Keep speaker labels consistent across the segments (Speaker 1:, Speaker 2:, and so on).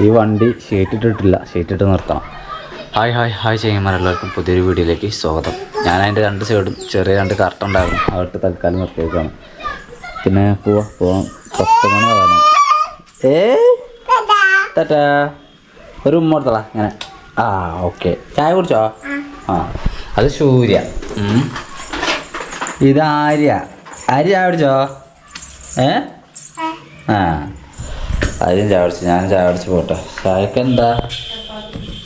Speaker 1: ഈ വണ്ടി ഷീറ്റ് ഇട്ടിട്ടില്ല. ഷീറ്റ് ഇട്ട് നിർത്തണം. ഹായ് ഹായ് ഹായ് ചെയ്യുമ്പോൾ എല്ലാവർക്കും പുതിയൊരു വീഡിയോയിലേക്ക് സ്വാഗതം. ഞാൻ അതിന്റെ രണ്ട് സൈഡും ചെറിയ രണ്ട് കറക്റ്റ് ഉണ്ടായിരുന്നു. അവിടുത്തെ തൽക്കാലം നിർത്തിയേക്കാണ്. പിന്നെ പോവാ പോവാം. പത്ത് മണി ആവാനായി. ഏ? തട്ടാ ഒരു ഉമ്മ കൊടുത്തടാ ഇങ്ങനെ. ആ ഓക്കെ. ചായ കുടിച്ചോ? ആ. അത് സൂര്യ. ഇത് ആര്യ. ആര്യ ചായ കുടിച്ചോ? ഏ? ആ. ആര്യം ചായ ഞാൻ ചാവടിച്ച് പോട്ടെ. ചായക്ക് എന്താ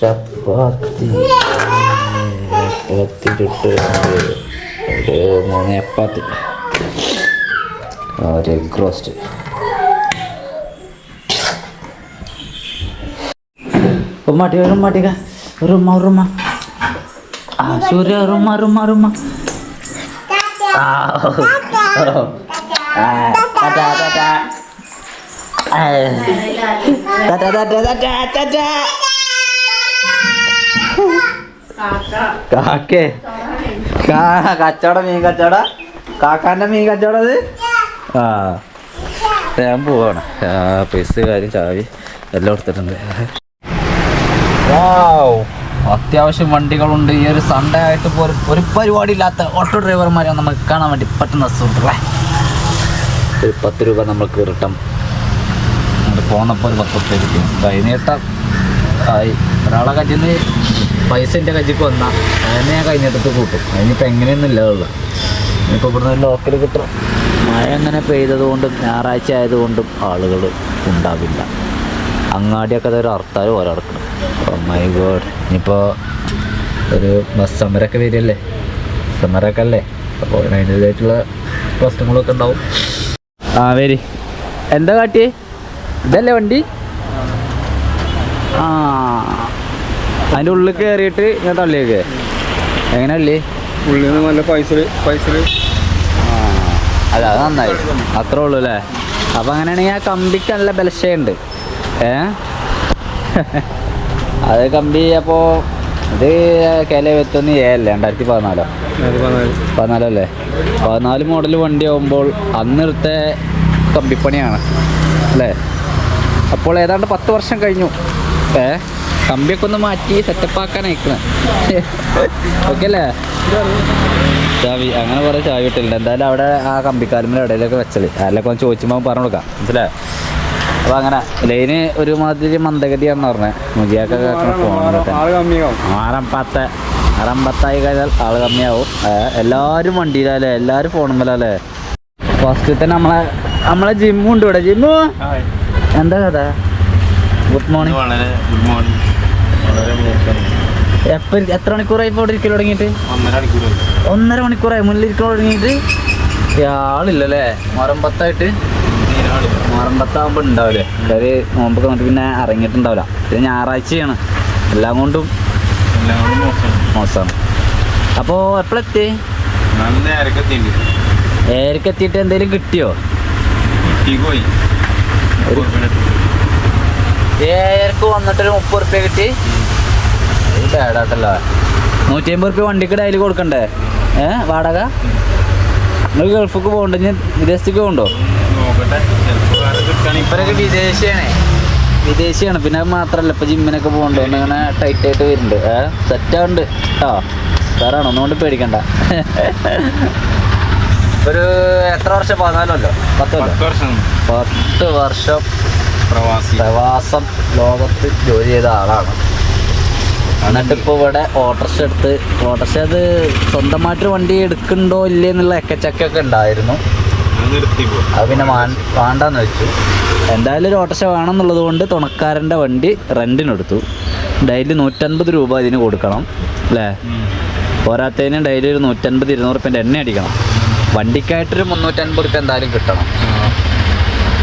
Speaker 1: ചപ്പാത്തി. ചപ്പാത്തി ചുട്ട് ഒരു മൂന്ന് ചപ്പാത്തി. ഒരു എഗ് റോസ്റ്റ്. ഉമ്മാട്ടിക ഉമ്മാട്ടിക റുമ്മ റുമ്മ ആ സൂര്യ റുമ്മ റുമ്മ റുമ്മ. ആ ടാറ്റാ ടാറ്റാ ആ. ടാറ്റാ ടാറ്റാ ടാറ്റാ ടാറ്റാ കാക്കേ. മീൻ കച്ചവട? കാക്കാന്റെ മീൻ കച്ചവടം അത്? ആ. ഞാൻ പോവാണ്. പൈസ കാര്യം ചാവി എല്ലാം എടുത്തിട്ടുണ്ട്. അത്യാവശ്യം വണ്ടികളുണ്ട്. ഈ ഒരു സൺഡേ ആയിട്ട് പോലും ഒരു പരിപാടി ഇല്ലാത്ത ഓട്ടോ ഡ്രൈവർമാരെ നമുക്ക് കാണാൻ വേണ്ടി പറ്റുന്ന സുഹൃത്തുക്കളെ. ഒരു പത്ത് രൂപ നമ്മൾക്ക് റിട്ടേൺ പോന്നപ്പോൾ ഒരു പത്ത് റുപ്യ കിട്ടി കൈനീട്ടം ഒരാളെ കയ്യിൽ പൈസ എന്റെ കയ്യിലേക്ക് വന്നാൽ അതിനെ ഞാൻ കൈനീട്ടത്ത് കൂട്ടും. അതിനിപ്പോൾ എങ്ങനെയൊന്നുമില്ല ഉള്ളു ഇനിയിപ്പോൾ ഇവിടുന്ന് ലോക്കൽ കിട്ടും. മഴ അങ്ങനെ പെയ്തതുകൊണ്ടും ഞായറാഴ്ച ആയതുകൊണ്ടും ആളുകൾ ഉണ്ടാവില്ല. അങ്ങാടിയൊക്കെ അതൊരു ഹർത്താൽ പോലെ നടക്കണം. മൈ ഗോഡ് ഇനിയിപ്പോൾ ഒരു ബസ് സമരമൊക്കെ വരികയല്ലേ? സമരമൊക്കെ അല്ലേ അപ്പോൾ അതിന്റെതായിട്ടുള്ള പ്രശ്നങ്ങളൊക്കെ ഉണ്ടാവും. ആ വരി. എന്താ കാട്ടിയേ? ഇതല്ലേ വണ്ടി? ആ. അതിന്റെ ഉള്ളിൽ കയറിയിട്ട് ഞാൻ തള്ളിയേക്ക്. എങ്ങനെ അല്ലേ
Speaker 2: ഉള്ളിൽ നിന്ന് നല്ല പൈസ പൈസ
Speaker 1: ആ. അല്ല അത് നന്നായി. അത്രേ ഉള്ളൂ അല്ലേ? അപ്പൊ അങ്ങനെയാണെങ്കിൽ ആ കമ്പിക്ക് നല്ല ബലശയുണ്ട്. ഏ? അത് കമ്പി അപ്പോൾ ഇത് കേല എഴുപത്തൊന്ന് എ അല്ലേ? രണ്ടായിരത്തി പതിനാലോ? പതിനാലോ. അല്ലേ? പതിനാല് മോഡൽ വണ്ടി ആകുമ്പോൾ അന്നിടത്തെ കമ്പിപ്പണിയാണ്. അല്ലേ? അപ്പോൾ ഏതാണ്ട് പത്ത് വർഷം കഴിഞ്ഞു. ഏ കമ്പിയൊക്കെ ഒന്ന് മാറ്റി സെറ്റപ്പ് ആക്കാൻ അയക്കണം ഓക്കെ അല്ലേ ചാവി അങ്ങനെ കുറേ ചാവി ഇട്ടില്ല എന്തായാലും അവിടെ ആ കമ്പിക്കാലുമ്പോൾ ഇടയിലൊക്കെ വെച്ചത് അതിലൊക്കെ ഒന്ന് ചോദിച്ചുമ്പോൾ പറഞ്ഞു കൊടുക്കാം. മനസ്സിലായോ? അപ്പോൾ അങ്ങനെ ലൈന് ഒരുമാതിരി മന്ദഗതിയാണെന്ന് പറഞ്ഞത് മുജിയൊക്കെ
Speaker 2: പോകണം
Speaker 1: ആറാം പത്ത് ആറാം പത്തായി കഴിഞ്ഞാൽ ആൾ കമ്മിയാവും. എല്ലാരും എല്ലാവരും വണ്ടിയിലല്ലേ എല്ലാവരും ഫോണുമ്പലല്ലേ ഫസ്റ്റ് തന്നെ നമ്മളെ നമ്മളെ ജിമ്മുണ്ട് ഇവിടെ. ജിമ്മു? എന്താ കഥ? ഗുഡ് മോർണിംഗ്
Speaker 2: വളരെ ഗുഡ് മോർണിംഗ് വളരെ
Speaker 1: എപ്പോൾ എത്ര മണിക്കൂറായി ഇപ്പോൾ ഇവിടെ ഇരിക്കൽ തുടങ്ങിയിട്ട്?
Speaker 2: ഒന്നര മണിക്കൂർ
Speaker 1: ഒന്നര മണിക്കൂറായി മുന്നിൽ ഇരിക്കൽ തുടങ്ങിയിട്ട്? ആളില്ലല്ലേ മറമ്പത്തായിട്ട് മറമ്പത്താകുമ്പോൾ ഉണ്ടാവില്ലേ ഒരു നോമ്പൊക്കെ വന്നിട്ട് പിന്നെ ഇറങ്ങിയിട്ടുണ്ടാവില്ല. പിന്നെ ഞായറാഴ്ചയാണ്. എല്ലാം കൊണ്ടും
Speaker 2: എല്ലാം മോശം.
Speaker 1: മോശമാണ് അപ്പോൾ എപ്പോഴെത്തി
Speaker 2: നല്ല നേരൊക്കെ തിണ്ടി
Speaker 1: ഏരക്ക് എത്തിയിട്ട് എന്തെങ്കിലും കിട്ടിയോ?
Speaker 2: കിട്ടി പോയി.
Speaker 1: ഏഴരക്ക് വന്നിട്ടൊരു മുപ്പത് റുപ്യ കിട്ടി. ബാഡാട്ടല്ലോ നൂറ്റി അമ്പത് റുപ്യ വണ്ടിക്ക് ഡെയിലി കൊടുക്കണ്ടേ? ഏ വാടക? നിങ്ങൾ ഗൾഫിക്ക് പോകണ്ട ഞാൻ വിദേശത്തേക്ക് പോകണ്ടോ?
Speaker 2: വേറെ
Speaker 1: വിദേശിയാണേ. വിദേശിയാണ്. പിന്നെ മാത്രല്ല മാത്രമല്ല ഇപ്പൊ ജിമ്മിനൊക്കെ പോകണ്ടോണ്ട് അങ്ങനെ ടൈറ്റ് ആയിട്ട് വരുന്നുണ്ട്. ഏ സെറ്റ് ആവുന്നുണ്ട്. കേട്ടോ സാറാണ് ഒന്നുകൊണ്ട് പേടിക്കണ്ട. ഒരു എത്ര വർഷം? പതിനാലല്ലോ പത്ത്
Speaker 2: വർഷം.
Speaker 1: പത്ത് വർഷം
Speaker 2: പ്രവാസി.
Speaker 1: പ്രവാസം ലോകത്ത് ജോലി ചെയ്ത ആളാണ്. എന്നിട്ട് ഇപ്പോൾ ഇവിടെ ഓട്ടർഷ എടുത്ത് ഓട്ടർഷ അത് സ്വന്തമായിട്ട് വണ്ടി എടുക്കണ്ടോ ഇല്ലേ എന്നുള്ള എക്കച്ചക്കൊക്കെ ഉണ്ടായിരുന്നു.
Speaker 2: അത്
Speaker 1: പിന്നെ വേണ്ടെന്ന് വേണ്ടാന്ന് വെച്ചു. എന്തായാലും ഒരു ഓട്ടർഷ വേണമെന്നുള്ളത് കൊണ്ട് തുണക്കാരന്റെ വണ്ടി റെന്റിനെടുത്തു. ഡെയിലി നൂറ്റൻപത് രൂപ ഇതിന് കൊടുക്കണം അല്ലേ? പോരാത്തതിന് ഡെയിലി ഒരു നൂറ്റൻപത് ഇരുന്നൂറ് റുപ്യന്റെ എണ്ണ അടിക്കണം. വണ്ടിക്കായിട്ടൊരു മുന്നൂറ്റൻപത് റുപ്യ എന്തായാലും കിട്ടണം.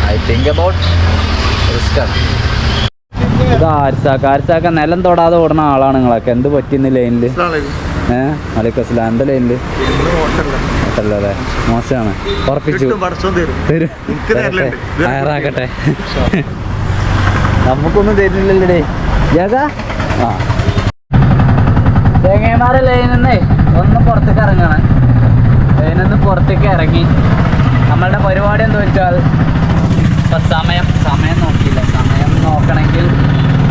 Speaker 1: ഐ തിങ്ക് അബൌട്ട് റിസ്ക്കാണ് ഇത് ആരിസാക്ക ആരിസാക്ക നിലം തൊടാതെ ഓടുന്ന ആളാണ് നിങ്ങളൊക്കെ. എന്ത് പറ്റിന്ന് ലൈനിൽ ഏഹ് അലൈക്കും അസ്ലാം എന്താ ലൈനിൽ അല്ലേ? മോശമാണ്. ഉറപ്പിച്ചു. തരും. തരട്ടെ. തയ്യാറാക്കട്ടെ. നമുക്കൊന്നും തരുന്നില്ലല്ലേ ജഗ. ആ. തേങ്ങമാരെ ലൈനിന്നേ ഒന്ന് പുറത്തേക്ക് ഇറങ്ങണം. പുറത്തേക്ക് ഇറങ്ങി. നമ്മളുടെ പരിപാടി എന്താ വെച്ചാൽ ഇപ്പം സമയം സമയം നോക്കിയില്ല. സമയം നോക്കണമെങ്കിൽ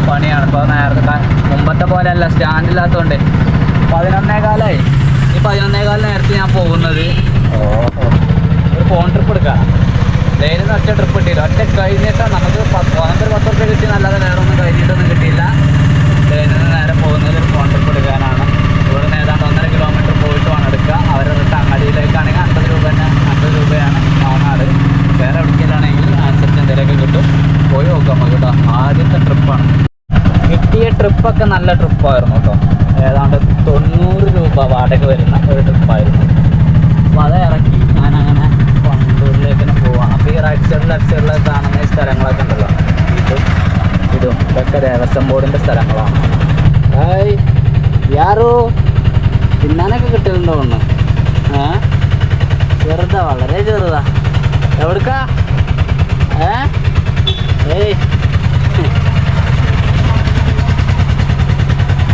Speaker 1: പണിയാണ്. ഇപ്പോൾ നേരത്തെ മുമ്പത്തെ പോലെ അല്ല സ്റ്റാൻഡ് ഇല്ലാത്തതുകൊണ്ട് പതിനൊന്നേ കാലായി ഈ പതിനൊന്നേ കാല നേരത്തെ ഞാൻ പോകുന്നത് ഒരു ഫോൺ ട്രിപ്പ് എടുക്കാം ലൈനിൽ ഒറ്റ ട്രിപ്പ് കിട്ടിയില്ല. ഒറ്റ കഴിഞ്ഞിട്ട് നമുക്ക് പത്ത് പതിനൊരു പത്ത് റുപ്യ കിട്ടി. നല്ലത് വേറെ ഒന്നും കഴിഞ്ഞിട്ടൊന്നും കിട്ടിയില്ല. നിന്ന് നേരെ പോകുന്നത് ഒരു ഫോൺ ട്രിപ്പ് എടുക്കാനാണ്. ഇവിടെ നിന്ന് ഏതാണ്ട് ഒന്നര കിലോമീറ്റർ പോയിട്ട് വേണം എടുക്കുക റിട്ട് അങ്ങടിയിലേക്കാണെങ്കിൽ അൻപത് രൂപ തന്നെ അൻപത് രൂപയാണ് മാങ്ങാട് വേറെ എവിടേക്കാണെങ്കിൽ അനുസരിച്ച് എന്തെങ്കിലുമൊക്കെ കിട്ടും പോയി നോക്കാം നമുക്ക് കേട്ടോ ആദ്യത്തെ ട്രിപ്പാണ്. കിട്ടിയ ട്രിപ്പൊക്കെ നല്ല ട്രിപ്പായിരുന്നു കേട്ടോ. ഏതാണ്ട് തൊണ്ണൂറ് രൂപ വാടക വരുന്ന ഒരു ട്രിപ്പായിരുന്നു. അപ്പോൾ അത് ഇറക്കി ഞാനങ്ങനെ പണ്ടൂരിലേക്ക് തന്നെ പോവാം അപ്പോൾ ഈ റൈറ്റ് സൈഡിൽ ലെഫ്റ്റ് സൈഡിൽ കാണുന്ന സ്ഥലങ്ങളൊക്കെ ഉണ്ടല്ലോ. ഇതും ഇതും. ഇതൊക്കെ ദേവസ്വം ബോർഡിന്റെ സ്ഥലങ്ങളാണ്. ഹായ് യാറോ തിന്നാനൊക്കെ കിട്ടലുണ്ടോ ഒന്ന്? ചെറുതാ വളരെ ചെറുതാ. എവിടുക്കാ? ഏ?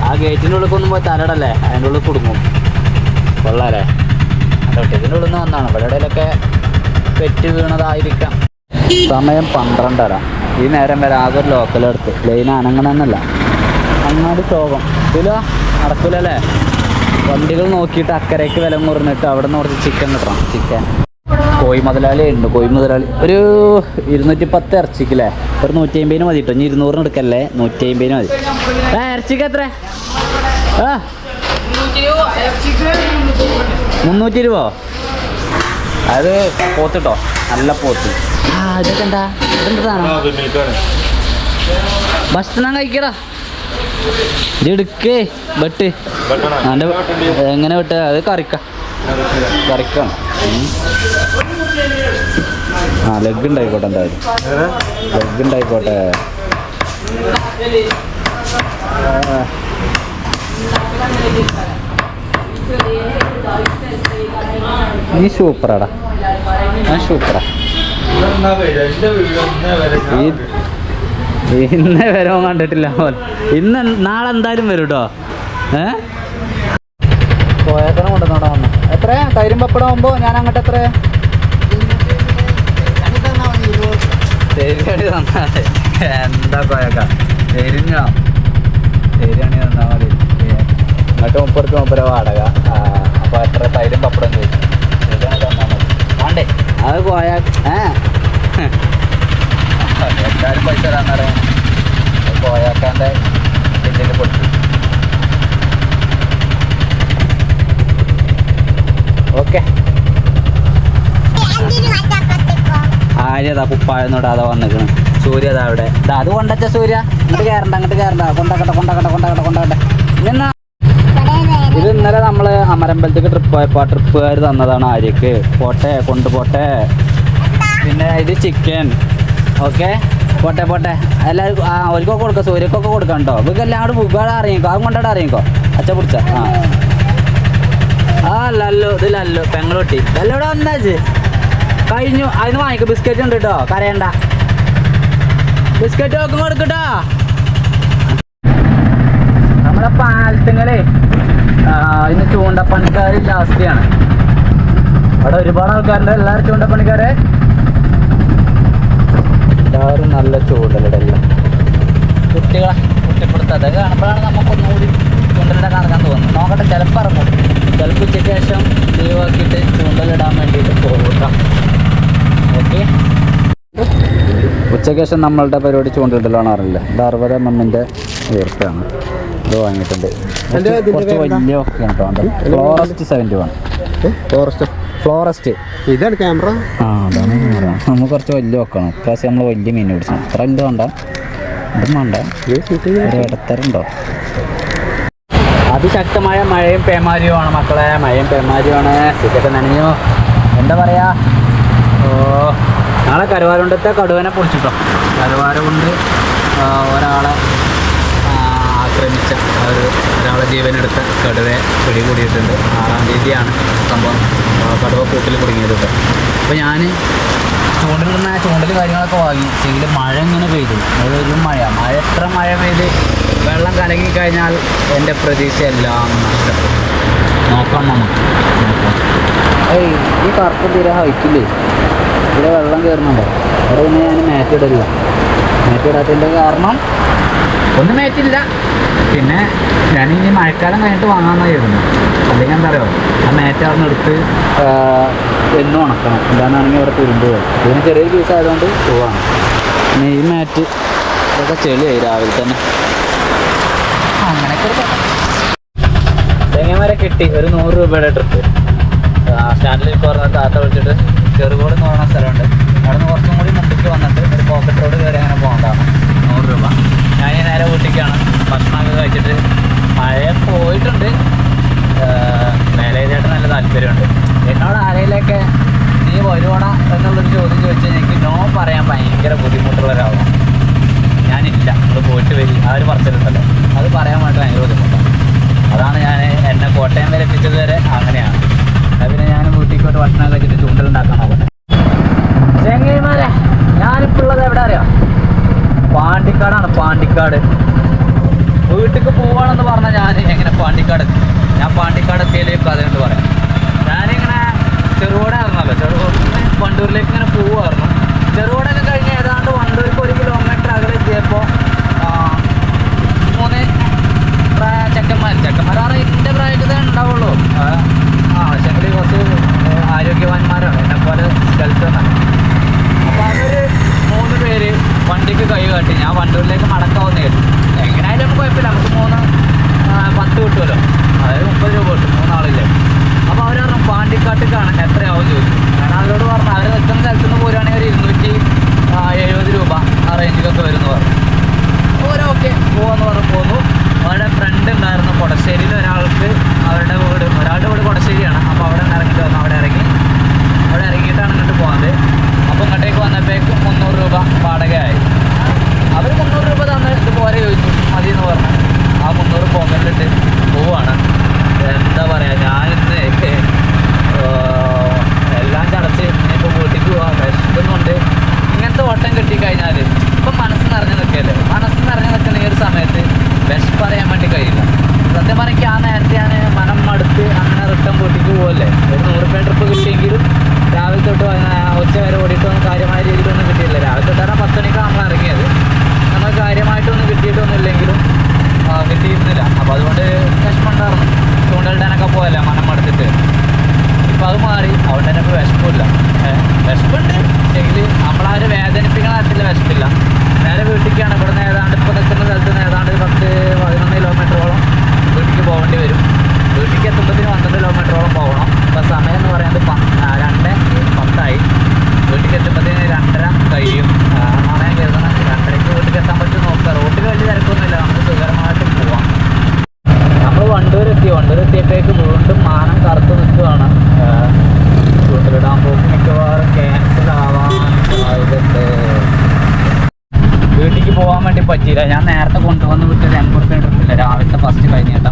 Speaker 1: ആ ഗേറ്റിന്റെ ഉള്ളിൽ ഒന്നും പോയി തലടല്ലേ അതിന്റെ ഉള്ളിൽ കുടുങ്ങും. കൊള്ളാലേ. അതോട്ടെ ഇതിന്റെ ഉള്ളിൽ നിന്ന് വന്നാണ്. ഇവിടെ ഇടയിലൊക്കെ പെറ്റ് വീണതായിരിക്കാം. സമയം പന്ത്രണ്ടര. ഈ നേരം വരെ ആകെ ഒരു ലോക്കലെടുത്ത് ലൈൻ അനങ്ങണമെന്നല്ല അങ്ങാടി ശോകം. ഇതിലോ? നടക്കൂലല്ലേ? വണ്ടികൾ നോക്കിയിട്ട് അക്കരയ്ക്ക് വില മുറിഞ്ഞിട്ട് അവിടെ നിന്ന് കുറച്ച് ചിക്കൻ കിട്ടണം ചിക്കൻ കോഴി മുതലാളി ഉണ്ട് കോഴി മുതലാളി. ഒരു ഇരുന്നൂറ്റി പത്ത് ഇറച്ചിക്കല്ലേ? ഒരു നൂറ്റി അമ്പതിന് മതി കേട്ടോ ഇനി ഇരുന്നൂറിന് എടുക്കല്ലേ? നൂറ്റി അമ്പതിന് മതി. ആ ഇറച്ചിക്ക് എത്ര? ആ. മുന്നൂറ്റി രൂപ അത് പോത്തിട്ടോ നല്ല പോത്ത്. ആ ഇതൊക്കെ എന്താ? ഭക്ഷണം കഴിക്കടാ. ഇത് എടുക്കേ വെട്ട്. അതിന്റെ എങ്ങനെ വെട്ട്? അത് കറിക്ക. കറിക്കാണ്. ആ ലെഗ് ഉണ്ടായിക്കോട്ടെ എന്തായാലും. ലെഗ് ഉണ്ടായിക്കോട്ടെ. ഈ നീ സൂപ്പറാടാ. ഞാൻ സൂപ്പറാ. ഇന്ന് ഇന്നേ വരവും കണ്ടിട്ടില്ല. ഇന്ന് നാളെ എന്തായാലും വരും കേട്ടോ ഏ? കോയക്കനെ കൊണ്ടുവന്നോടാ വന്നു. എത്രയാ? തൈരും പപ്പടം ആകുമ്പോ ഞാൻ അങ്ങോട്ട് എത്ര തേരിയാണി തന്നാൽ മതി. എന്താ കൊയക്ക? തേരിഞ്ഞോ തേരിയാണി തന്നാൽ മതി. എന്നിട്ട് മുപ്പർക്ക് മുപ്പത് വാടക. അപ്പോൾ അപ്പൊ എത്ര തൈരും പപ്പടം ചോദിച്ചു. തേരിയാണി തന്നാൽ മതി. വേണ്ടേ? അത് കോയ ഏ. എല്ലാവരും പൈസ തരാൻ പോയാക്കാന്റെ കോയാക്കാന്റെ പൊട്ടി. ഓക്കെ. ആര്യതാ കുപ്പായൊന്നും ഇടാതെ വന്നിക്കണ് സൂര്യ അതാ അവിടെ. അത് കൊണ്ടച്ച സൂര്യ. ഇങ്ങോട്ട് കയറണ്ട അങ്ങോട്ട് കയറണ്ട കൊണ്ടക്കട്ടെ കൊണ്ടക്കട്ടെ കൊണ്ടക്കട്ടെ കൊണ്ടക്കട്ടെ. ഇന്നെന്നാ ഇത് ഇന്നലെ നമ്മൾ അമരമ്പലത്തേക്ക് ട്രിപ്പ് പോയപ്പോൾ ആ ട്രിപ്പുകാർ തന്നതാണ് ആര്യക്ക്. പോട്ടെ കൊണ്ടുപോട്ടെ. പിന്നെ ഇത് ചിക്കൻ ഓക്കെ പോട്ടെ പോട്ടെ. എല്ലാവർക്കും ആ അവർക്കൊക്കെ കൊടുക്കാം സൂര്യക്കൊക്കെ കൊടുക്കാം കേട്ടോ ഇവർക്ക് കൂടെ ബുക്കാട് അറിയിക്കോ. അതും കൊണ്ടാട് അറിയിക്കോ. അച്ഛ പിടിച്ച ആ. ആ ലല്ലു ഇത് ലല്ലു പെങ്ങളൊട്ടി. ലല്ലോടെ വന്നാച്ച് കഴിഞ്ഞു. അതിന് വാങ്ങിക്കും. ബിസ്ക്കറ്റ് ഉണ്ട് കേട്ടോ കരയണ്ട. ബിസ്ക്കറ്റ് ഒക്കെ കൊടുക്കട്ടോ നമ്മുടെ പാലത്തിങ്ങലേ ഇന്ന് ചൂണ്ടപ്പണിക്കാർ ജാസ്തിയാണ് അവിടെ ഒരുപാട് ആൾക്കാരുണ്ട്. എല്ലാവരും ചൂണ്ടപ്പണിക്കാരെ? എല്ലാവരും നല്ല ചൂണ്ടലിടല്ല. കുട്ടികളെ കുട്ടിപ്പിടുത്തം അതൊക്കെ കാണുമ്പോഴാണ് നമുക്കൊന്നുകൂടി ചൂണ്ടലിടാൻ കാണാൻ തോന്നുന്നത്. നോക്കട്ടെ ചിലപ്പോൾ ഇറങ്ങും. ചിലപ്പോൾ ഉച്ചയ്ക്ക് ശേഷം ലീവ് ആക്കിയിട്ട് ചൂണ്ടലിടാൻ വേണ്ടിയിട്ട് പോകും ഉച്ചയ്ക്ക് ശേഷം നമ്മളുടെ പരിപാടി ചൂണ്ടിട്ടില്ല അറിയില്ല. ഇത് അറുപത് എം എമ്മിന്റെ ഇത് വാങ്ങിയിട്ടുണ്ട്. കുറച്ച്? വലിയ ഒക്കെയാണ് കേട്ടോ. Florist seventy one
Speaker 3: forest
Speaker 1: florist
Speaker 3: ഇതാണ് ക്യാമറ
Speaker 1: ആ അതാണ് ക്യാമറ നമ്മൾ കുറച്ച് വലിയ വെക്കണം ഇപ്രാവശ്യം നമ്മൾ വലിയ മീൻ പിടിച്ചു അത്ര വലുത് വേണ്ട. ഇതും വേണ്ട. ഒരു ഇടത്തരുണ്ടോ? അതിശക്തമായ മഴയും പേമാരിയുമാണ് മക്കളെ. മഴയും പേമാരിയുമാണ്. ഇതൊക്കെ നനഞ്ഞു. എന്താ പറയാ? നാളെ കരുവാരുണ്ടത്തെ കടുവനെ പൊളിച്ചിട്ടോ. കരുവാരുകൊണ്ട് ഒരാളെ ആക്രമിച്ച ഒരു ഒരാളെ ജീവനെടുത്ത കടുവയെ പിടികൂടിയിട്ടുണ്ട്. ആറാം തീയതിയാണ് സംഭവം. കടുവ കൂട്ടിൽ കുടുങ്ങിയത് കേട്ടോ അപ്പോൾ ഞാൻ ചൂണ്ടലിടുന്ന ചൂണ്ടൽ കാര്യങ്ങളൊക്കെ വാങ്ങി. എങ്കിലും മഴ ഇങ്ങനെ പെയ്തു. ഒരു മഴ. മഴ എത്ര മഴ പെയ്ത് വെള്ളം കലങ്ങി കഴിഞ്ഞാൽ എന്റെ പ്രതീക്ഷ എല്ലാം നഷ്ടപ്പെടും. നോക്കാം നമുക്ക്. ഏയ് ഈ കറുപ്പ് തീരെ ഹൈറ്റില്ലേ ഇവിടെ വെള്ളം കയറുന്നുണ്ടോ അവിടെ ഒന്ന് ഞാൻ മാറ്റിടല്ല മാറ്റിടാത്തതിന്റെ കാരണം? ഒന്നും മാറ്റില്ല പിന്നെ ഞാൻ ഇനി മഴക്കാലം കഴിഞ്ഞിട്ട് വാങ്ങാമെന്നായിരുന്നു അല്ലെങ്കിൽ എന്താ പറയുക ആ മാറ്റ് അവിടെ എടുത്ത് എന്നും ഉണക്കണം. എന്താണെന്നാണെങ്കിൽ അവിടെ തുരുമ്പ് വരും ഇതിന് ചെറിയ പീസ് ആയതുകൊണ്ട് പോവാണ്. പിന്നെ ഈ മാറ്റ് ഇതൊക്കെ ചെളിയായി രാവിലെ തന്നെ. അങ്ങനെയൊക്കെ ഒരു വരെ കിട്ടി. ഒരു നൂറ് രൂപയുടെ ട്രിപ്പ് സ്റ്റാൻഡിൽ കുറഞ്ഞ താത്ത വിളിച്ചിട്ട് ചെറുകോട് എന്ന് പറയുന്ന സ്ഥലമുണ്ട്. അവിടെ നിന്ന് കുറച്ചും കൂടി മുട്ടിക്ക് വന്നിട്ട് ചൂണ്ടലിടാനൊക്കെ പോയല്ലേ മണം മടുത്തിട്ട്? ഇപ്പം അത് മാറി അതുകൊണ്ട് തന്നെ ഇപ്പോൾ വിശപ്പില്ല. വിശപ്പുണ്ട്. എങ്കിൽ നമ്മളാരും വേദനിപ്പിക്കണ തരത്തിൽ വിശപ്പില്ല. നേരെ വീട്ടിലേക്കാണ്. ഇവിടെ നിന്ന് ഏതാണ്ട് ഇപ്പോൾ നിൽക്കുന്ന സ്ഥലത്ത് നിന്ന് ഏതാണ്ട് പത്ത് പതിനൊന്ന് കിലോമീറ്ററോളം വീട്ടിലേക്ക് പോകേണ്ടി വരും. വീട്ടിലേക്ക് എത്തുമ്പോഴത്തേന് പന്ത്രണ്ട് കിലോമീറ്ററോളം പോകണം. ഇപ്പോൾ സമയം എന്ന് പറയുന്നത് പ- രണ്ട് പത്തായി. വീട്ടിലേക്ക് എത്തുമ്പോഴത്തേന് രണ്ടര കഴിയും. ആണ് ഞാൻ കരുതുന്നത്. രണ്ടരയ്ക്ക് വീട്ടിലേക്ക് എത്താൻ പറ്റും നോക്കുക. റോട്ടിൽ വലിയ തിരക്കൊന്നുമില്ല. നമുക്ക് നമ്മൾ വണ്ടൂർ എത്തി വണ്ടൂർ എത്തിയപ്പോഴേക്ക് വീണ്ടും മാനം കറുത്ത് നിൽക്കുകയാണ്. ചൂണ്ടലിടാൻ പോകും മിക്കവാറും ക്യാൻസൽ ആവാൻ വീട്ടിലേക്ക് പോകാൻ വേണ്ടി പറ്റിയില്ല. ഞാൻ നേരത്തെ കൊണ്ടുവന്ന് എൺപത് റുപ്യ ട്രിപ്പില്ല രാവിലത്തെ ഫസ്റ്റ് കഴിഞ്ഞിട്ടാ.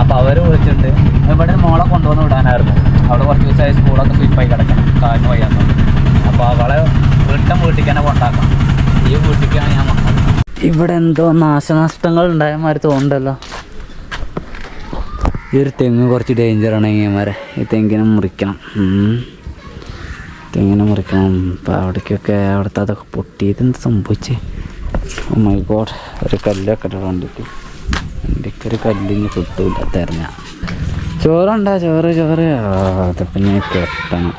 Speaker 1: അപ്പോൾ അവർ വിളിച്ചിട്ടുണ്ട് ഇവിടെ മോളെ കൊണ്ടുവന്ന് വിടാനായിരുന്നു. അവിടെ കുറച്ച് ദിവസമായി സ്കൂളൊക്കെ സ്ലിപ്പായി കിടക്കണം കാലിന് വയ്യാന്ന് അപ്പോൾ അവളെ റിട്ടേൺ വീട്ടിൽ തന്നെ കൊണ്ടാക്കാം ഈ വീട്ടിലേക്കാണ് ഞാൻ ഇവിടെ എന്തോ നാശനഷ്ടങ്ങൾ ഉണ്ടായ മാതിരി തോന്നുന്നുണ്ടല്ലോ. ഈ ഒരു തെങ്ങ് കുറച്ച് ഡേഞ്ചറാണ് ഇങ്ങന്മാരെ ഈ തെങ്ങിനെ മുറിക്കണം. തെങ്ങിനെ മുറിക്കണം. അപ്പം അവിടേക്കൊക്കെ അവിടുത്തെ അതൊക്കെ പൊട്ടി ഇതെന്ത് സംഭവിച്ചേ? ഓ മൈ ഗോഡ് ഒരു കല്ലൊക്കെ ഇട്ട് വണ്ടിക്ക്. വണ്ടിക്ക് ഒരു കല്ലിന് കിട്ടൂല തെരഞ്ഞ. ചോറുണ്ടാ? ചോറ് ചോറ്. ആ അതിപ്പം ഞാൻ കെട്ടണം.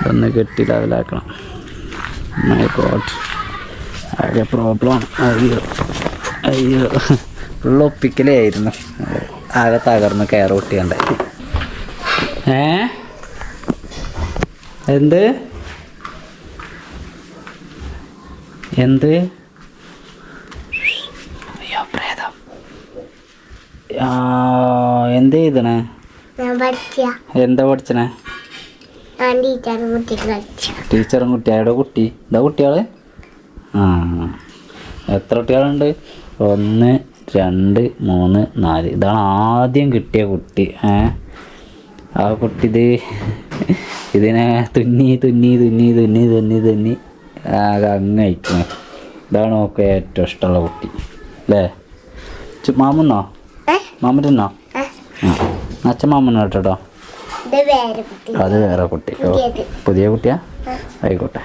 Speaker 1: ഇതൊന്ന് കെട്ടി ലെവലാക്കണം മൈ ഗോഡ് ആകെ പ്രോബ്ലമാണ് അയ്യോ. അയ്യോ. ഫുള്ള് ഒപ്പിക്കലേ ആയിരുന്നു ആകെ തകർന്ന് കയറ് പൊട്ടിയുണ്ടായി ഏ? എന്ത്? എന്ത്? അയ്യോ പ്രേതം. ആ, എന്ത് ചെയ്തണേ? എന്താ പഠിച്ചണേ? ടീച്ചറും കുട്ടി ആരുടെ കുട്ടി? എന്താ കുട്ടികൾ? ആ എത്ര കുട്ടികളുണ്ട്? ഒന്ന് രണ്ട് മൂന്ന് നാല്. ഇതാണ് ആദ്യം കിട്ടിയ കുട്ടി. ഏ? ആ കുട്ടി ഇത് ഇതിനെ തുന്നി തുന്നി തുന്നി തുന്നി തുന്നി തുന്നി ആകെ അങ്ങ് അയക്കുന്നത് ഇതാണ് നോക്കുക ഏറ്റവും ഇഷ്ടമുള്ള കുട്ടി. അല്ലേ? മാമുന്നോ മാമുന്നോ അച്ഛൻ മാമുന്നോ കുട്ടി? അത് വേറെ കുട്ടി. പുതിയ കുട്ടിയാ? ആയിക്കോട്ടെ.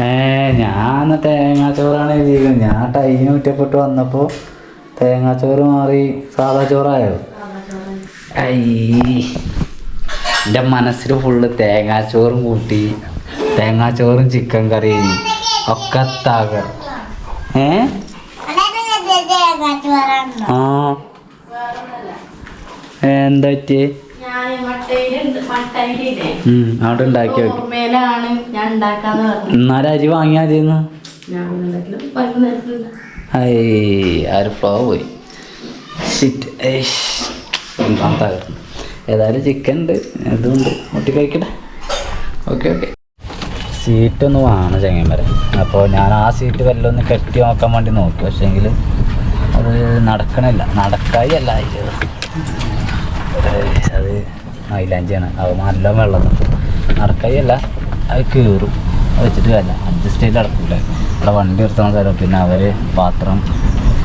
Speaker 1: ഏ ഞാൻ തേങ്ങാച്ചോറാണ് എഴുതിയിരിക്കുന്നത് ഞാൻ ടൈം ഒറ്റപ്പെട്ട് വന്നപ്പോൾ തേങ്ങാച്ചോറ് മാറി സാധാ ചോറായോ? ഐ എന്റെ മനസ്സിൽ ഫുള്ള് തേങ്ങാച്ചോറും കൂട്ടി തേങ്ങാച്ചോറും ചിക്കൻ കറിയും ഒക്കെ തകർ ഏ? ആ. എന്താ പറ്റിയേ? അവിടെ ഉണ്ടാക്കി എന്നാലും അരി വാങ്ങിയാൽ മതിയെന്ന്? ഫ്ലോ പോയി. ഷിറ്റ് തകർന്നു. ഏതായാലും ചിക്കൻ ഉണ്ട് ഇതുണ്ട് മുട്ടി കഴിക്കട്ടെ. ഓക്കെ ഓക്കെ സീറ്റ് ഒന്ന് വേണം ചങ്ങന്മാരെ. അപ്പോൾ ഞാൻ ആ സീറ്റ് വല്ല ഒന്ന് കെട്ടി നോക്കാൻ വേണ്ടി നോക്കി. പക്ഷേങ്കിൽ അത് നടക്കണില്ല. നടക്കായി അല്ല അത് മൈലാഞ്ചിയാണ്. അത് നല്ല വെള്ളം നടക്കായി അല്ല അത് കീറും. അത് വെച്ചിട്ട് കാര്യമില്ല. അഡ്ജസ്റ്റ് ചെയ്ത് നടക്കില്ല ഇവിടെ വണ്ടി നിർത്തണം തരാം പിന്നെ അവർ പാത്രം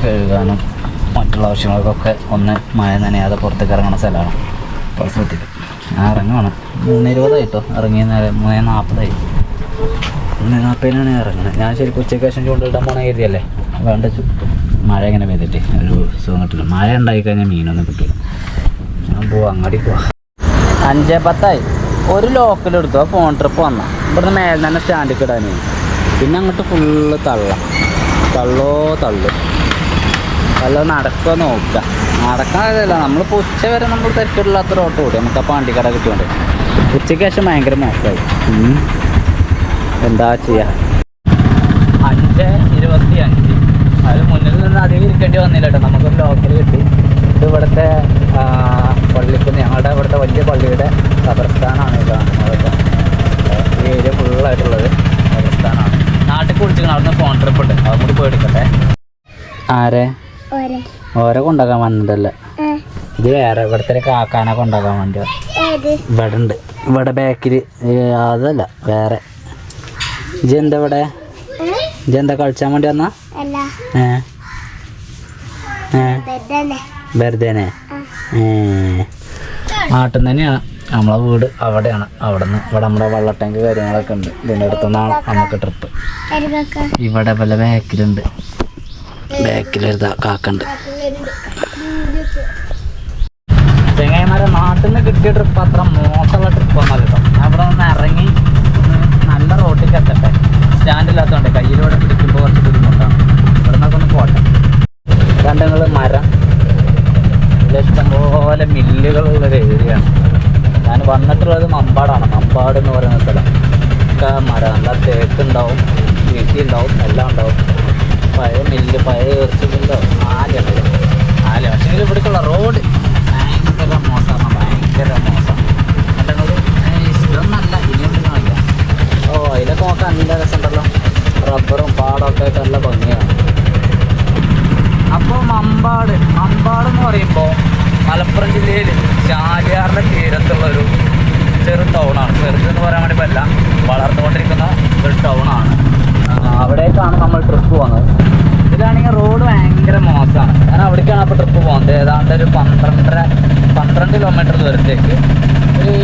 Speaker 1: കഴുകാനും മറ്റുള്ള ആവശ്യങ്ങൾക്കൊക്കെ ഒന്ന് മഴ നനയാതെ പുറത്തേക്ക് ഇറങ്ങുന്ന സ്ഥലമാണ്. അപ്പോൾ ശ്രദ്ധിക്കും. ഞാൻ ഇറങ്ങണം മൂന്ന് ഇരുപതായിട്ടോ ഇറങ്ങിയ നേരം മൂന്ന് നാൽപ്പതായി മൂന്ന് നാൽപ്പതിനാണ് ഞാൻ ഇറങ്ങുന്നത് ഞാൻ ശരിക്കും ഉച്ചയ്ക്ക് ശേഷം ചൂണ്ടിടാൻ പോണ കരുതിയല്ലേ? വേണ്ട മഴ ഇങ്ങനെ പെയ്തിട്ട് ഒരു സുഖം കിട്ടില്ല. മഴ ഉണ്ടായിക്കഴിഞ്ഞാൽ മീനൊന്നും കിട്ടില്ല ഞാൻ അങ്ങാടി പോവാ. അഞ്ചേ പത്തായി. ഒരു ലോക്കൽ എടുത്തു ആ ഫോൺ ട്രിപ്പ് വന്ന. ഇവിടുന്ന് മേലെ തന്നെ സ്റ്റാൻഡിൽ കിടാൻ പിന്നെ അങ്ങോട്ട് ഫുള്ള് തള്ള. തള്ളോ തള്ളു. തള്ള നടക്കുക നോക്കുക. നടക്കാതല്ല നമ്മളിപ്പോൾ ഉച്ച വരെ നമ്മൾ തിരക്കില്ലാത്ത റോട്ട് കൂടി നമുക്ക് ആ പാണ്ടിക്കട കിട്ടിയോണ്ട്. ഉച്ചയ്ക്ക് ശേഷം ഭയങ്കര മോശമായി. എന്താ ചെയ്യുക അഞ്ച് ഇരുപത്തി അഞ്ച് അത് മുന്നിൽ നിന്ന് അധികം ഇരിക്കേണ്ടി വന്നില്ല കേട്ടോ. നമുക്കൊരു ലോക്കൽ കിട്ടി. ഇത് ഇവിടുത്തെ പള്ളിക്ക് പള്ളിക്കുന്ന് ഞങ്ങളുടെ ഇവിടുത്തെ വലിയ പള്ളിയുടെ കബർസ്ഥാനാണ് ഇത് കാണുന്നത് ഈ ഏരിയ ഫുള്ളായിട്ടുള്ളത് കബർസ്ഥാനാണ് നാട്ടിൽ കുളിച്ചിരിക്കണം അവിടുന്ന് ഫോൺ ട്രിപ്പ് ഉണ്ട്. അതും കൂടി പോയി എടുക്കട്ടെ ആരെ?
Speaker 4: ഓരെ.
Speaker 1: കൊണ്ടാക്കാൻ
Speaker 4: വന്നിട്ടല്ലേ
Speaker 1: ഇത് വേറെ ഇവിടുത്തെ കാക്കാന കൊണ്ടാക്കാൻ വേണ്ടി ഇവിടെ ഉണ്ട്. ഇവിടെ ബാക്കിൽ അതല്ല വേറെ. ഇജ് എന്താ ഇവിടെ? ഇജ് എന്താ കളിച്ചാൻ വേണ്ടി വന്നാ? ഏ? ഏ? വെറുതെനെ ആട്ടം തന്നെയാണ് നമ്മളെ വീട് അവിടെയാണ്. അവിടെ നിന്ന് ഇവിടെ നമ്മുടെ വെള്ള ടാങ്ക് കാര്യങ്ങളൊക്കെ ഉണ്ട്. ഇതിന്റെ അടുത്തുനിന്നാണ് നമുക്ക് ട്രിപ്പ് ഇവിടെ പല ബാക്കിലുണ്ട്. ബാക്കിലൊരു കാക്കുണ്ട്. ചെങ്ങായിമാരെ നാട്ടിൽ നിന്ന് കിട്ടിയ ട്രിപ്പ് അത്ര മോശമുള്ള ട്രിപ്പ് ഒന്നല്ല കേട്ടോ. ഇവിടെ നിന്ന് ഇറങ്ങി നല്ല റോട്ടിലേക്ക് എത്തട്ടെ. സ്റ്റാൻഡില്ലാത്തതുകൊണ്ട് കയ്യിലൂടെ പിടിക്കുമ്പോൾ കുറച്ച് ബുദ്ധിമുട്ടാണ്. ഇവിടെ നിന്നൊക്കെ ഒന്ന് പോട്ടെ. രണ്ടങ്ങൾ മരം ഇതിൽ ഇഷ്ടംപോലെ മില്ലുകളുള്ളൊരു ഏരിയയാണ് ഞാൻ വന്നിട്ടുള്ളത് മമ്പാടാണ്. മമ്പാട് എന്ന് പറയുന്ന സ്ഥലം. ഒക്കെ മര നല്ല തേക്ക് ഉണ്ടാവും വീട്ടി ഉണ്ടാവും എല്ലാം ഉണ്ടാവും. പഴയ മില്ല് പഴയ ഇറച്ചി മില്ലുണ്ടാവും ആലുണ്ട് ആല പക്ഷേ ഇവിടേക്കുള്ള റോഡ് ഭയങ്കര മോശമാണ്. ഭയങ്കര മോശം കണ്ടങ്ങൾ ഇതൊന്നല്ല. ഇനിയൊന്നും ഓ അതിലൊക്കെ നോക്കാൻ നല്ല രസമുണ്ടല്ലോ. റബ്ബറും പാടമൊക്കെ നല്ല ഭംഗിയാണ് അപ്പോൾ മമ്പാട് എന്ന് പറയുമ്പോൾ മലപ്പുറം ജില്ലയിൽ ചാലിയാറിന്റെ തീരത്തുള്ള ഒരു ചെറു ടൗണാണ് ചെറുത് എന്ന് പറയാൻ വേണ്ടി പറ്റില്ല. വളർന്നുകൊണ്ടിരിക്കുന്ന ഒരു ടൗണാണ് അവിടേക്കാണ് നമ്മൾ ട്രിപ്പ് പോകുന്നത്. ഇതാണെങ്കിൽ റോഡ് ഭയങ്കര മോശമാണ്. കാരണം അവിടേക്കാണ് അപ്പോൾ ട്രിപ്പ് പോകുന്നത്. ഏതാണ്ട് ഒരു പന്ത്രണ്ടര പന്ത്രണ്ട് കിലോമീറ്റർ ദൂരത്തേക്ക്. ഒരു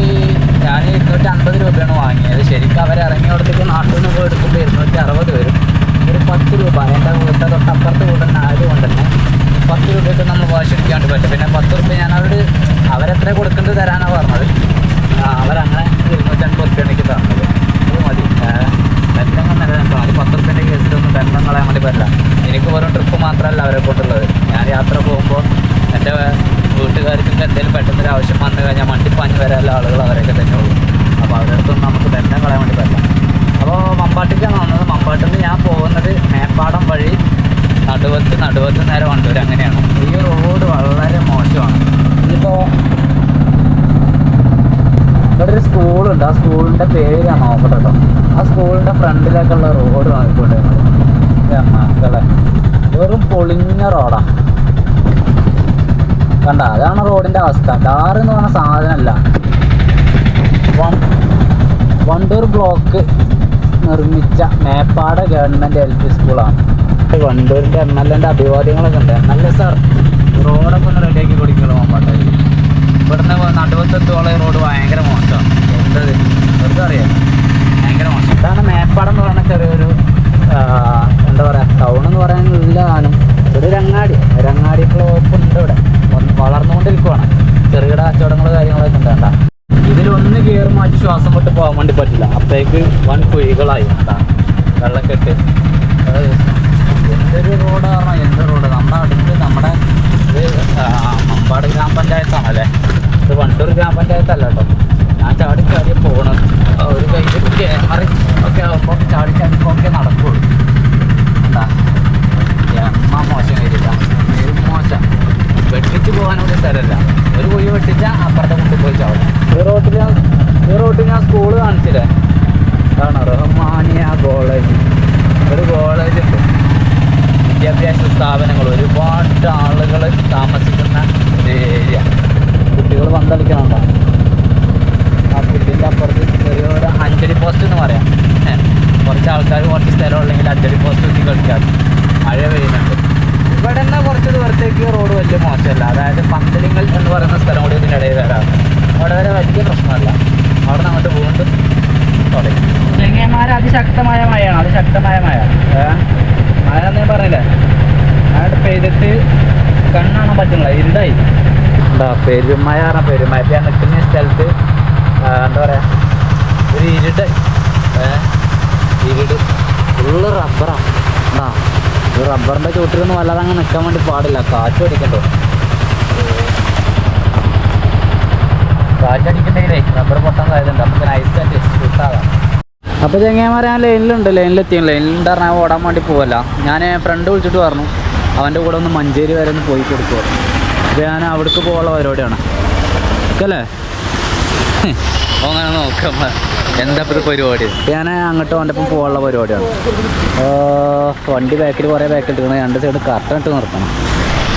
Speaker 1: ഞാൻ ഇരുന്നൂറ്റി അൻപത് രൂപയാണ് വാങ്ങിയത്. ശരിക്കും അവർ ഇറങ്ങിയോടത്തേക്ക് നാട്ടിൽ നിന്ന് പോയി എടുക്കുമ്പോൾ ഇരുന്നൂറ്റി അറുപത് വരും. ഒരു പത്ത് രൂപ. എന്റെ വീട്ടിൽ തൊട്ടപ്പുറത്ത് കൂടുതൽ ആയതുകൊണ്ട് തന്നെ പത്ത് രൂപയ്ക്ക് നമ്മൾ വാഷ് എടുക്കാണ്ട് പറ്റും. പിന്നെ പത്ത് രൂപ ഞാൻ അവരോട് അവരെത്ര കൊടുക്കേണ്ടത് തരാനാണ് പറഞ്ഞത്. അവരങ്ങനെ ഇരുന്നൂറ്റൻപത് റുപ്യ എനിക്ക് തന്നത്. അത് മതി. ബന്ധങ്ങൾ നിലനിൽക്കണം അത് പത്ത് റുപ്യന്റെ കേസിലൊന്നും ബന്ധം കളയാൻ വേണ്ടി പറ്റില്ല. എനിക്ക് വെറും ട്രിപ്പ് മാത്രമല്ല അവരെ കൊണ്ടുള്ളത്. ഞാൻ യാത്ര പോകുമ്പോൾ എന്റെ വീട്ടുകാർക്കൊക്കെ എന്തെങ്കിലും പെട്ടെന്ന് ഒരു ആവശ്യം വന്നു കഴിഞ്ഞാൽ മണ്ടിപ്പാഞ്ഞ് വരാനുള്ള ആളുകൾ അവരൊക്കെ തന്നെ ഉള്ളൂ. അപ്പോൾ അവരുടെ അടുത്തൊന്നും നമുക്ക് ബന്ധം കളയാൻ വേണ്ടി പറ്റില്ല. അപ്പോൾ മമ്പാട്ടിക്കാണ് വന്നത്. മമ്പാട്ടിൽ നിന്ന് ഞാൻ പോകുന്നത് മേപ്പാടം വഴി നടുവത്ത് നടുവത്ത് നേരെ വണ്ടൂർ അങ്ങനെയാണ്. ഈ റോഡ് വളരെ മോശമാണ്. ഇപ്പോ ഇവിടെ ഒരു സ്കൂളുണ്ട്. ആ സ്കൂളിന്റെ പേര് ഞാൻ നോക്കട്ടെ കേട്ടോ ആ ഉള്ള ഫ്രണ്ടിലേക്കുള്ള റോഡ് നോക്കിക്കൊണ്ട് വെറും പൊളിഞ്ഞ റോഡാ. കണ്ട? അതാണ് റോഡിന്റെ അവസ്ഥ. ടാർ എന്ന് പറഞ്ഞ സാധനമല്ല. വണ്ടൂർ ബ്ലോക്ക് നിർമ്മിച്ച മേപ്പാട് ഗവൺമെന്റ് എൽ പി സ്കൂളാണ്. വണ്ടൂരിന്റെ എം എൽ എന്റെ അഭിവാദ്യങ്ങളൊക്കെ ഉണ്ട്. എം എൽ എ സാർ റോഡൊക്കെ ഒന്ന് റെഡിയാക്കി കൊടുക്കണം മമ്പാട്ടായിരിക്കും ഇവിടുന്ന് നടുവത്തെത്തോളം റോഡ് ഭയങ്കര മോശമാണ്. എന്തത് വെറുതെ അറിയാം? ഭയങ്കര മോശം ഇതാണ് മേപ്പാടം എന്ന് പറയുന്ന ചെറിയൊരു എന്താ പറയുക ടൗൺ എന്ന് പറയാനില്ല ആനും ഒരു രങ്ങാടി. രങ്ങാടി ക്ലോപ്പ് ഉണ്ട് ഇവിടെ. വളർന്നുകൊണ്ടിരിക്കുവാണ്. ചെറുകിട കച്ചവടങ്ങൾ കാര്യങ്ങളൊക്കെ ഉണ്ട് ഇതിലൊന്ന് കയറി മാറ്റി ശ്വാസം വിട്ട് പോകാൻ വേണ്ടി പറ്റില്ല. അപ്പോഴേക്ക് വൻ കുഴികളായി കണ്ടാ. വെള്ളക്കെട്ട്. എന്തൊരു റോഡ് പറഞ്ഞാൽ എന്ത് റോഡ് നമ്മുടെ അടുത്ത് നമ്മുടെ ഇത് മമ്പാട് ഗ്രാമപഞ്ചായത്താണല്ലേ? ഇത് വണ്ടൂർ ഗ്രാമപഞ്ചായത്തല്ല കേട്ടോ ഞാൻ ചാടി ചാടി പോകണം ഒരു കയ്യിൽ ക്യാമറ ഒക്കെ ആകുമ്പോൾ ചാടി ചാടിപ്പോൾ ഒക്കെ നടക്കുള്ളൂ. എന്താ? എമ്മ മോശം ഒരു മോശം. വെട്ടിച്ച് പോകാനൊരു സ്ഥലമല്ല. ഒരു കുഴി വെട്ടിച്ചാൽ അപ്പുറത്തെ കൊണ്ട് പോയി ചാവും. ഈ റോട്ടിൽ ഈ റോട്ടിൽ ഞാൻ സ്കൂൾ കാണിച്ചില്ലേ? ഇതാണ് റഹ്മാനിയ കോളേജ് ഒരു കോളേജ് ഉണ്ട് വിദ്യാഭ്യാസ സ്ഥാപനങ്ങൾ ഒരുപാട് ആളുകൾ താമസിക്കുന്ന ഒരു ഏരിയ. കുട്ടികൾ പന്തളിക്കണം ആ പുല്ലിന്റെ അപ്പുറത്ത് ചെറിയൊരു അഞ്ചടി പോസ്റ്റ് എന്ന് പറയാം ഏ, കുറച്ച് ആൾക്കാർ കുറച്ച് സ്ഥലം ഉള്ളെങ്കിൽ അഞ്ചടി പോസ്റ്റ് കുത്തി കളിക്കാൻ മഴ പെയ്യുന്നുണ്ട് ഇവിടെ നിന്ന് കുറച്ച് ദൂരത്തേക്ക് റോഡ് വലിയ മോശമല്ല അതായത് പന്തലിങ്ങൾ എന്ന് പറയുന്ന സ്ഥലം കൂടി ഇതിന്റെ ഇടയിൽ വരാം അവിടെ വരെ വലിയ പ്രശ്നമല്ല അവിടെ നിന്ന് അങ്ങോട്ട് വീണ്ടും തുടങ്ങി ചെങ്ങന്മാർ അതിശക്തമായ മഴയാണ് അതിശക്തമായ മഴ ഏ മഴ എന്ന് ഞാൻ പറഞ്ഞില്ലേ മഴ പെയ്തിട്ട് കണ്ണാണാൻ പറ്റുന്നില്ല ഇരുടായി പെരുമഴ പറഞ്ഞ ഞാൻ നിൽക്കുന്ന സ്ഥലത്ത് എന്താ പറയാ ഒരു ഇരുട്. ഇരുട്. ഫുള്ള് റബ്ബറാണ് എന്താ ഈ റബ്ബറിന്റെ ചുവട്ടിലൊന്നും വല്ലാതെ അങ്ങ് നിൽക്കാൻ വേണ്ടി പാടില്ല. കാറ്റ് അടിക്കണ്ടോ? കാറ്റടിക്കണ്ടെങ്കിലേ റബ്ബർ നമുക്ക് അപ്പോൾ ചെങ്ങന്മാർ ഞാൻ ലൈനിലുണ്ട്. ലൈനിലെത്തിയും ലൈനിലുണ്ട് പറഞ്ഞാൽ ഓടാൻ വേണ്ടി പോവല്ല. ഞാൻ ഫ്രണ്ട് വിളിച്ചിട്ട് പറഞ്ഞു. അവന്റെ കൂടെ ഒന്ന് മഞ്ചേരി വരെ ഒന്ന് പോയി കൊടുക്കുക ഞാൻ അവിടേക്ക് പോകാനുള്ള പരിപാടിയാണ്. അല്ലേ അപ്പോൾ അങ്ങനെ നോക്കാം. എന്താ ഇപ്പോൾ പരിപാടി? ഞാൻ അങ്ങോട്ട് അവന്റെ ഒപ്പം പോകാനുള്ള പരിപാടിയാണ്. വണ്ടി ബാക്കിൽ കുറേ ബാക്കിൽ ഇട്ടിരിക്കണം. രണ്ട് സൈഡ് ഇട്ട് നിർത്തണം.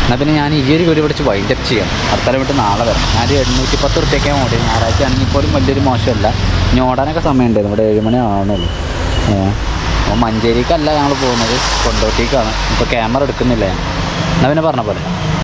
Speaker 1: എന്നാൽ പിന്നെ ഞാൻ ഈ ഒരു കുരി പിടിച്ച് വൈൻഡപ്പ് ചെയ്യാം. അത്തരം വിട്ട് നാളെ വരാം. ഞാൻ ഒരു എണ്ണൂറ്റി പത്ത് റുപ്യൊക്കെ ഓടി. ഞായറാഴ്ച ആണെങ്കിൽ പോലും വലിയൊരു മോശമല്ല. ഇനി ഓടാനൊക്കെ സമയമുണ്ടായിരുന്നു ഇവിടെ ഏഴ് മണി ആവണുള്ളൂ. അപ്പോൾ മഞ്ചേരിക്കല്ല ഞങ്ങൾ പോകുന്നത്. കൊണ്ടോട്ടിക്കാണ്. ഇപ്പോൾ ക്യാമറ എടുക്കുന്നില്ല ഞാൻ. എന്നാൽ പിന്നെ പറഞ്ഞ പോലെ.